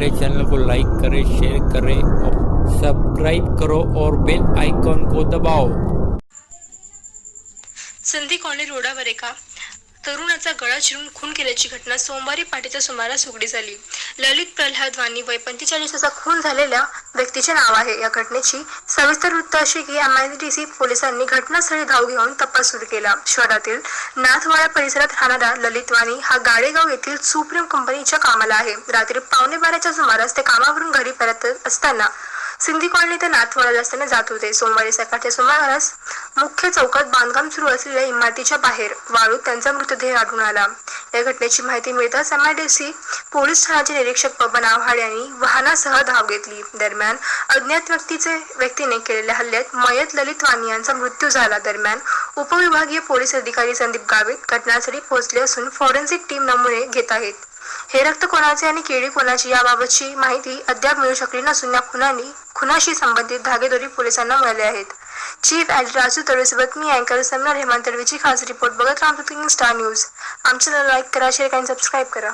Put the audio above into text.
हमारे चैनल को लाइक करें शेयर करें और सब्सक्राइब करो और बेल आइकॉन को दबाओ। संधी कॉलेज रोडावर एका तरुणाचा गळा चिरून खून केल्याची घटना सोमवारी पहाटेच्या सुमारास उघडी झाली. ललित प्रल्हाद वाणी वय पंचेचाळीसचा खून झालेल्या व्यक्तीचे नाव आहे. या घटनेची सविस्तर वृत्त अशी की एमआयडीसी पोलिसांनी घटनास्थळी धाव घेऊन तपास सुरू केला. शहरातील नाथवाडा परिसरात राहणारा ललित वाणी हा गाडेगाव येथील सुप्रीम कंपनीच्या कामाला आहे. रात्री पावणे बाराच्या सुमारास ते कामावरून घरी परत असताना सिंधी कॉलनी ते नाथवाडा रस्त्याने जात होते. सोमवारी सकाळच्या सुमारास मुख्य चौकात बांधकाम सुरू असलेल्या इमारतीच्या बाहेर वाळूत त्यांचा मृतदेह आढळून आला. या घटनेची माहिती मिळताच एमआयडीसी पोलीस ठाण्याचे निरीक्षक पवन आव्हाड यांनी वाहनासह धाव घेतली. दरम्यान अज्ञात व्यक्तीचे व्यक्तीने केलेल्या हल्ल्यात मयत ललित वाणी यांचा मृत्यू झाला. दरम्यान उपविभागीय पोलीस अधिकारी संदीप गावित घटनास्थळी पोहोचले असून फॉरेन्सिक टीम नमुने घेत आहेत. हे रक्त कोणाचे आणि केळी कोणाची याबाबतची माहिती अद्याप मिळू शकली नसून या खुनानी खुनाशी संबंधित धागेदोरी पोलिसांना मिळाले आहेत. चीफ ॲड राजू तळेसोबत मी अँकर समना रेहमान तडवीची खास रिपोर्ट बघत राहतो स्टार न्यूज आमच्या लाईक करा शेअर आणि सबस्क्राईब करा